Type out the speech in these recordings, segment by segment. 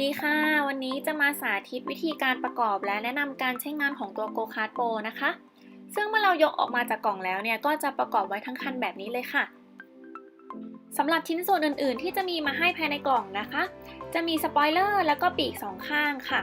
ดีค่ะ วันนี้จะมาสาธิตวิธีการประกอบและแนะนำการใช้งานของตัว Go Kart Pro นะคะ ซึ่งเมื่อเรายกออกมาจากกล่องแล้วเนี่ย ก็จะประกอบไว้ทั้งคันแบบนี้เลยค่ะสำหรับชิ้นส่วนอื่นๆ ที่จะมีมาให้ภายในกล่องนะคะ จะมีสปอยเลอร์แล้วก็ปีกสองข้างค่ะ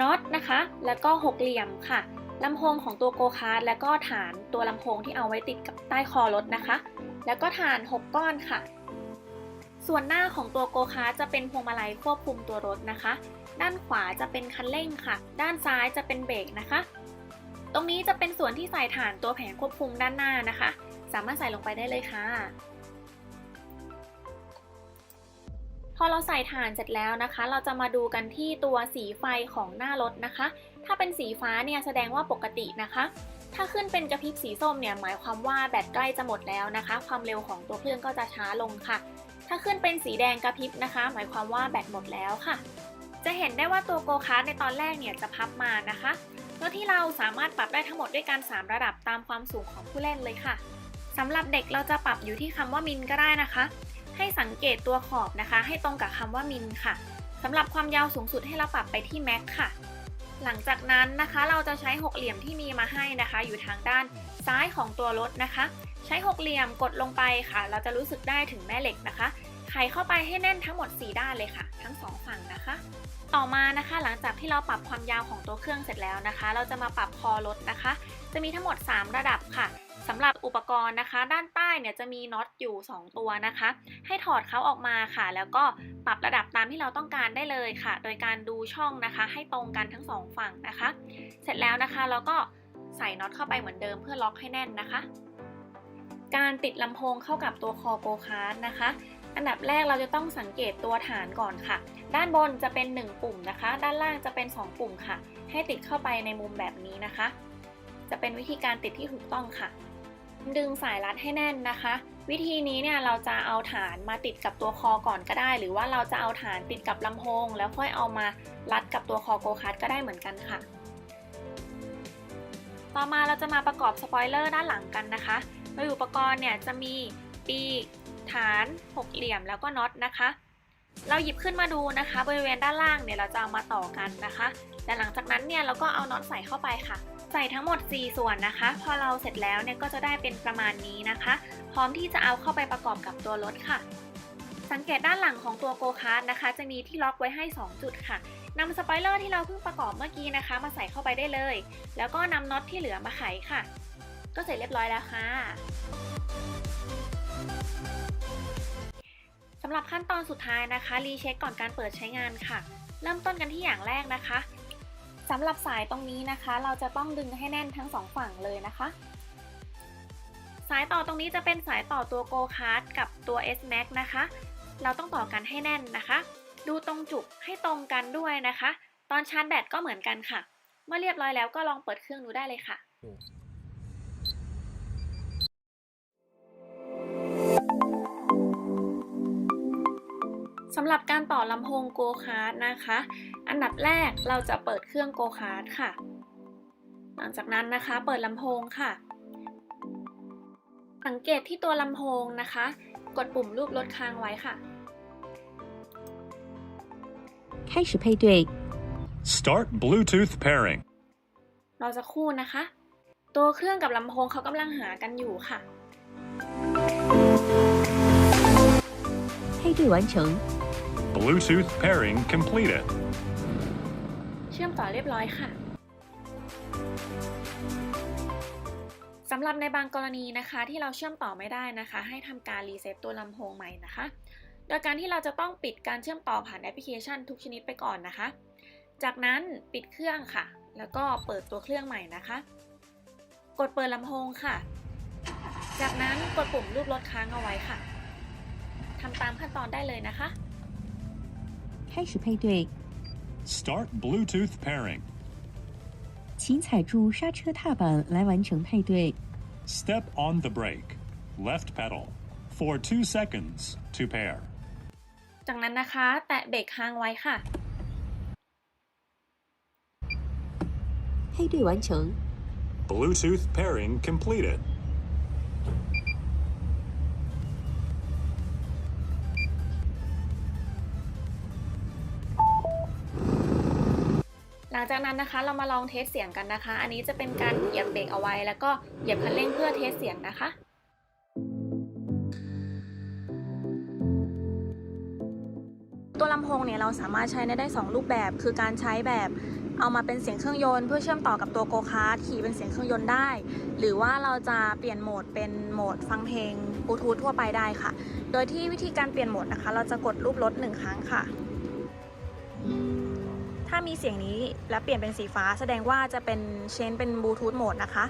น็อตนะคะ แล้วก็หกเหลี่ยมค่ะลำโพงของตัวโกคาร์แล้วก็ฐานตัวลำโพงที่เอาไว้ติดกับใต้คอรถนะคะ แล้วก็ฐาน 6 ก้อนค่ะ ส่วนหน้าของตัวโกคาร์จะเป็นพวงมาลัยควบคุมตัวรถนะคะ ด้านขวาจะเป็นคันเร่งค่ะ ด้านซ้ายจะเป็นเบรกนะคะ ตรงนี้จะเป็นส่วนที่ใส่ฐานตัวแผงควบคุมด้านหน้านะคะ สามารถใส่ลงไปได้เลยค่ะ พอเราใส่ฐานเสร็จแล้วนะคะ เราจะมาดูกันที่ตัวสีไฟของหน้ารถนะคะ ถ้าเป็นสีฟ้าเนี่ยแสดงว่าปกตินะคะถ้าขึ้นเป็นกระพริบสีส้มเนี่ยหมายความว่าแบตใกล้จะหมดแล้วนะคะ ความเร็วของตัวเครื่องก็จะช้าลงค่ะ ถ้าขึ้นเป็นสีแดงกระพริบนะคะ หมายความว่าแบตหมดแล้วค่ะ จะเห็นได้ว่าตัวโกคาร์ในตอนแรกเนี่ยจะพับมานะคะโดยที่เราสามารถปรับได้ทั้งหมดด้วยกัน3ระดับตามความสูงของผู้เล่นเลยค่ะสำหรับเด็กเราจะปรับอยู่ที่คำว่ามินก็ได้นะคะ ให้สังเกตตัวขอบนะคะ ให้ตรงกับคำว่ามินค่ะสำหรับความยาวสูงสุดให้เราปรับไปที่แม็กค่ะ หลังจากนั้นนะคะเราจะใช้หกเหลี่ยมที่มีมาให้นะคะ อยู่ทางด้านซ้ายของตัวรถนะคะ ช้หกเหลี่ยมกดลงไปค่ะ เราจะรู้สึกได้ถึงแม่เหล็กนะคะ ไขเข้าไปให้แน่นทั้งหมด 4 ด้านเลยค่ะ ทั้ง 2 ฝั่งนะคะ ต่อมานะคะ หลังจากที่เราปรับความยาวของตัวเครื่องเสร็จแล้วนะคะ เราจะมาปรับคอรถนะคะ จะมีทั้งหมด 3 ระดับค่ะสำหรับอุปกรณ์นะคะ ด้านใต้เนี่ยจะมีน็อตอยู่ 2 ตัวนะคะ ให้ถอดเขาออกมาค่ะ แล้วก็ปรับระดับตามที่เราต้องการได้เลยค่ะ โดยการดูช่องนะคะ ให้ตรงกันทั้งสองฝั่งนะคะ เสร็จแล้วนะคะเราก็ใส่น็อตเข้าไปเหมือนเดิมเพื่อล็อกให้แน่นนะคะ การติดลำโพงเข้ากับตัวคอโกคาร์ดนะคะ อันดับแรกเราจะต้องสังเกตตัวฐานก่อนค่ะ ด้านบนจะเป็น 1 ปุ่มนะคะ ด้านล่างจะเป็น 2 ปุ่มค่ะ ให้ติดเข้าไปในมุมแบบนี้นะคะ จะเป็นวิธีการติดที่ถูกต้องค่ะ ดึงสายรัดให้แน่นนะคะ วิธีนี้เนี่ยเราจะเอาฐานมาติดกับตัวคอก่อนก็ได้ หรือว่าเราจะเอาฐานติดกับลำโพง แล้วค่อยเอามารัดกับตัวคอโกคาร์ดก็ได้เหมือนกันค่ะ ต่อมาเราจะมาประกอบสปอยเลอร์ด้านหลังกันนะคะ โดยอุปกรณ์เนี่ยจะมีปีกฐานหกเหลี่ยมแล้วก็น็อตนะคะ เราหยิบขึ้นมาดูนะคะ บริเวณด้านล่างเนี่ยเราจะเอามาต่อกันนะคะแต่หลังจากนั้นเนี่ยเราก็เอาน็อตใส่เข้าไปค่ะ ใส่ทั้งหมด 4 ส่วนนะคะ พอเราเสร็จแล้วเนี่ยก็จะได้เป็นประมาณนี้นะคะ พร้อมที่จะเอาเข้าไปประกอบกับตัวรถค่ะ สังเกตด้านหลังของตัวโกคาร์ดนะคะ จะมีที่ล็อกไว้ให้ 2 จุดค่ะนำสปอยเลอร์ที่เราเพิ่งประกอบเมื่อกี้นะคะ มาใส่เข้าไปได้เลย แล้วก็นำน็อตที่เหลือมาไขค่ะ ก็เสร็จเรียบร้อยแล้วค่ะสำหรับขั้นตอนสุดท้ายนะคะรีเช็คก่อนการเปิดใช้งานค่ะ เริ่มต้นกันที่อย่างแรกนะคะสำหรับสายตรงนี้นะคะ เราจะต้องดึงให้แน่นทั้งสองฝั่งเลยนะคะ สายต่อตรงนี้จะเป็นสายต่อตัว Go Card กับตัว S Max นะคะ เราต้องต่อกันให้แน่นนะคะ ดูตรงจุกให้ตรงกันด้วยนะคะ ตอนชาร์จแบตก็เหมือนกันค่ะ เมื่อเรียบร้อยแล้วก็ลองเปิดเครื่องดูได้เลยค่ะำหรับการต่อลำโพงโกคาร์ดนะคะ อันดับแรกเราจะเปิดเครื่องโกคาร์ดค่ะ หลังจากนั้นนะคะเปิดลำโพงค่ะ สังเกตที่ตัวลำโพงนะคะ กดปุ่มรูปลดค้างไว้ค่ะ 开始配对， Start Bluetooth pairing. เราจะคู่นะคะ ตัวเครื่องกับลำโพงเขากำลังหากันอยู่ค่ะ 配对完成， Bluetooth pairing completed. เชื่อมต่อเรียบร้อยค่ะสำหรับในบางกรณีนะคะที่เราเชื่อมต่อไม่ได้นะคะ ให้ทำการรีเซ็ตตัวลำโพงใหม่นะคะ โดยการที่เราจะต้องปิดการเชื่อมต่อผ่านแอปพลิเคชันทุกชนิดไปก่อนนะคะ จากนั้นปิดเครื่องค่ะ แล้วก็เปิดตัวเครื่องใหม่นะคะ กดเปิดลำโพงค่ะ จากนั้นกดปุ่มรูปลดค้างเอาไว้ค่ะทำตามขั้นตอนได้เลยนะคะ 开始配对， Start Bluetooth pairing. 请踩住刹车踏板来完成配对。 Step on the brake. Left pedal. For two seconds to pair. จากนั้นนะคะ แตะเบรกค้างไว้ค่ะ 配对完成， Bluetooth pairing completed. หลังจากนั้นนะคะเรามาลองเทสเสียงกันนะคะ อันนี้จะเป็นการเหยียบเบรกเอาไว้ แล้วก็เหยียบคันเร่งเพื่อเทสเสียงนะคะตัวลำโพงเนี่ยเราสามารถใช้ได้ 2 รูปแบบ คือการใช้แบบเอามาเป็นเสียงเครื่องยนต์เพื่อเชื่อมต่อกับตัวโกคาร์ทขี่เป็นเสียงเครื่องยนต์ได้ หรือว่าเราจะเปลี่ยนโหมดเป็นโหมดฟังเพลงบลูทูธทั่วไปได้ค่ะ โดยที่วิธีการเปลี่ยนโหมดนะคะ เราจะกดรูปรถหนึ่งครั้งค่ะ มีเสียงนี้และเปลี่ยนเป็นสีฟ้า แสดงว่าจะเป็นเชนเป็นบลูทูธโหมดนะคะ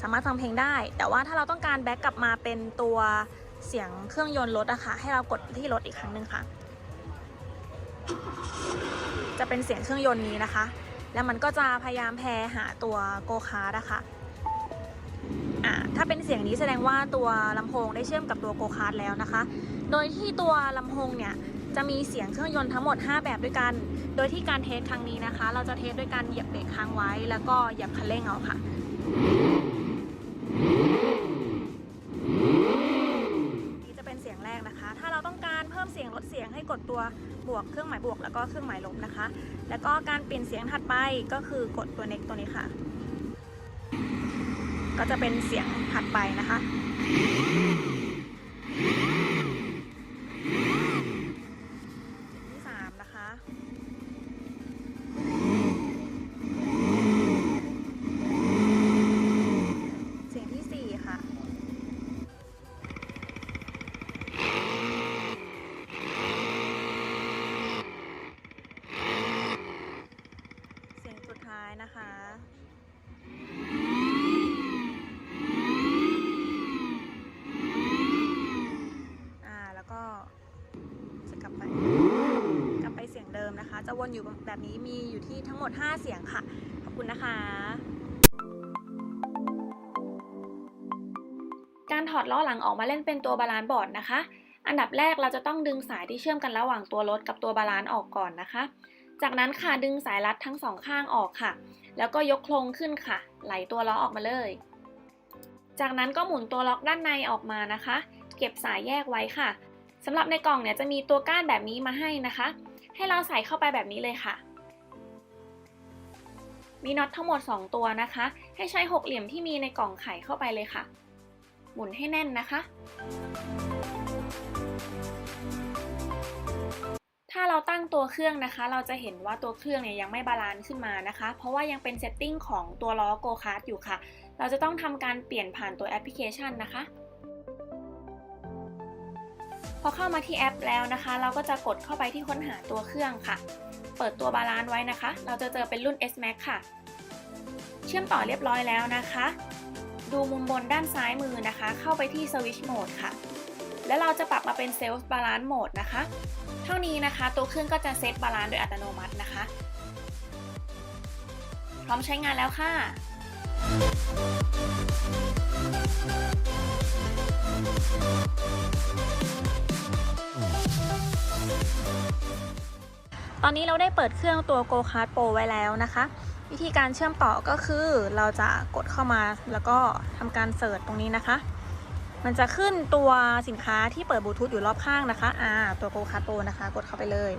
สามารถฟังเพลงได้ แต่ว่าถ้าเราต้องการแบ็กกลับมาเป็นตัวเสียงเครื่องยนต์รถอะค่ะ ให้เรากดที่รถอีกครั้งหนึ่งค่ะ จะเป็นเสียงเครื่องยนต์นี้นะคะ แล้วมันก็จะพยายามแพรหาตัวโกคาร์ดนะคะอ่าถ้าเป็นเสียงนี้แสดงว่าตัวลำโพงได้เชื่อมกับตัวโกคาร์ดแล้วนะคะ โดยที่ตัวลำโพงเนี่ย จะมีเสียงเครื่องยนต์ทั้งหมด 5 แบบด้วยกัน โดยที่การเทสครั้งนี้นะคะ เราจะเทสด้วยการเหยียบเบรกค้างไว้ แล้วก็เหยียบคันเร่งเอาค่ะนี่จะเป็นเสียงแรกนะคะ ถ้าเราต้องการเพิ่มเสียงลดเสียงให้กดตัวบวกเครื่องหมายบวก แล้วก็เครื่องหมายลบนะคะ แล้วก็การเปลี่ยนเสียงถัดไปก็คือกดตัว next ตัวนี้ค่ะ ก็จะเป็นเสียงถัดไปนะคะ ที่สามนะคะ เสียงที่สี่ค่ะ เสียงสุดท้ายนะคะ อ่า แล้วก็จะกลับไป กลับไปเสียงเดิมนะคะ จะ วนอยู่แบบนี้มีอยู่ที่ทั้งหมด 5 เสียงค่ะ ขอบคุณนะคะ การถอดล้อหลังออกมาเล่นเป็นตัวบาลานซ์บอร์ดนะคะ อันดับแรกเราจะต้องดึงสายที่เชื่อมกันระหว่างตัวรถกับตัวบาลานซ์ออกก่อนนะคะ จากนั้นค่ะดึงสายรัดทั้งสองข้างออกค่ะ แล้วก็ยกโครงขึ้นค่ะ ไหลตัวล้อออกมาเลย จากนั้นก็หมุนตัวล็อกด้านในออกมานะคะ เก็บสายแยกไว้ค่ะสำหรับในกล่องเนี่ยจะมีตัวก้านแบบนี้มาให้นะคะ ให้เราใส่เข้าไปแบบนี้เลยค่ะ มีน็อตทั้งหมด 2 ตัวนะคะ ให้ใช้หกเหลี่ยมที่มีในกล่องไข่เข้าไปเลยค่ะ หมุนให้แน่นนะคะ ถ้าเราตั้งตัวเครื่องนะคะ เราจะเห็นว่าตัวเครื่องเนี่ยยังไม่บาลานซ์ขึ้นมานะคะ เพราะว่ายังเป็นเซตติ้งของตัวล้อโกคาร์ดอยู่ค่ะ เราจะต้องทำการเปลี่ยนผ่านตัวแอปพลิเคชันนะคะ พอเข้ามาที่แอปแล้วนะคะ เราก็จะกดเข้าไปที่ค้นหาตัวเครื่องค่ะ เปิดตัวบาลานซ์ไว้นะคะ เราจะเจอเป็นรุ่น S Max ค่ะ เชื่อมต่อเรียบร้อยแล้วนะคะ ดูมุมบนด้านซ้ายมือนะคะ เข้าไปที่ Switch Mode ค่ะ แล้วเราจะปรับมาเป็น Self Balance Mode นะคะ เท่านี้นะคะ ตัวเครื่องก็จะเซตบาลานซ์โดยอัตโนมัตินะคะ พร้อมใช้งานแล้วค่ะ ตอนนี้เราได้เปิดเครื่องตัว Go Kart Pro ไว้แล้วนะคะ วิธีการเชื่อมต่อก็คือเราจะกดเข้ามาแล้วก็ทำการเสิร์ชตรงนี้นะคะ มันจะขึ้นตัวสินค้าที่เปิดบลูทูธอยู่รอบข้างนะคะอ่าตัว Go Kart Pro นะคะ กดเข้าไปเลย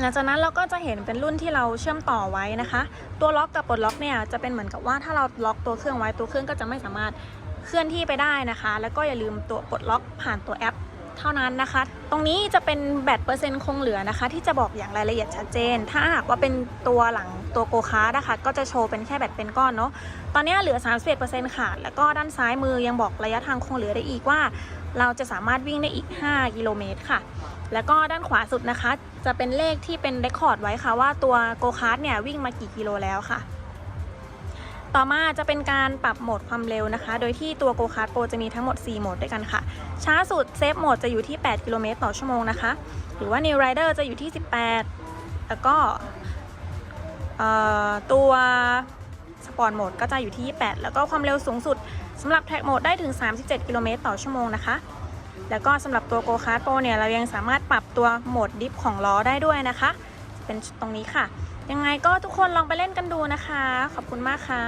หลังจากนั้นเราก็จะเห็นเป็นรุ่นที่เราเชื่อมต่อไว้นะคะ ตัวล็อกกับปลดล็อกเนี่ยจะเป็นเหมือนกับว่าถ้าเราล็อกตัวเครื่องไว้ตัวเครื่องก็จะไม่สามารถเคลื่อนที่ไปได้นะคะ แล้วก็อย่าลืมตัวปลดล็อกผ่านตัวแอป ท่านั้นนะคะ ตรงนี้จะเป็นแบตเปอร์เซ็นต์คงเหลือนะคะ ที่จะบอกอย่างรายละเอียดชัดเจน ถ้าหากว่าเป็นตัวหลังตัวโกคาร์ดนะคะ ก็จะโชว์เป็นแค่แบตเป็นก้อนเนาะ ตอนนี้เหลือ 31%ค่ะ แล้วก็ด้านซ้ายมือยังบอกระยะทางคงเหลือได้อีกว่า เราจะสามารถวิ่งได้อีก 5 กิโลเมตรค่ะ แล้วก็ด้านขวาสุดนะคะ จะเป็นเลขที่เป็นเรคคอร์ดไว้ค่ะว่าตัวโกคาร์ดเนี่ยวิ่งมากี่กิโลแล้วค่ะ ต่อมาจะเป็นการปรับโหมดความเร็วนะคะ โดยที่ตัว Go Kart Pro จะมีทั้งหมด 4 โหมดด้วยกันค่ะ ช้าสุดเซฟโหมดจะอยู่ที่ 8 กิโลเมตรต่อชั่วโมงนะคะ หรือว่า New Rider จะอยู่ที่ 18 แล้วก็ตัวสปอร์ตโหมดก็จะอยู่ที่ 28 แล้วก็ความเร็วสูงสุดสำหรับแท็กโหมดได้ถึง 37 กิโลเมตรต่อชั่วโมงนะคะ แล้วก็สำหรับตัว Go Kart Pro เนี่ยเรายังสามารถปรับตัวโหมดดิฟของล้อได้ด้วยนะคะ เป็นตรงนี้ค่ะ ยังไงก็ทุกคนลองไปเล่นกันดูนะคะ ขอบคุณมากค่ะ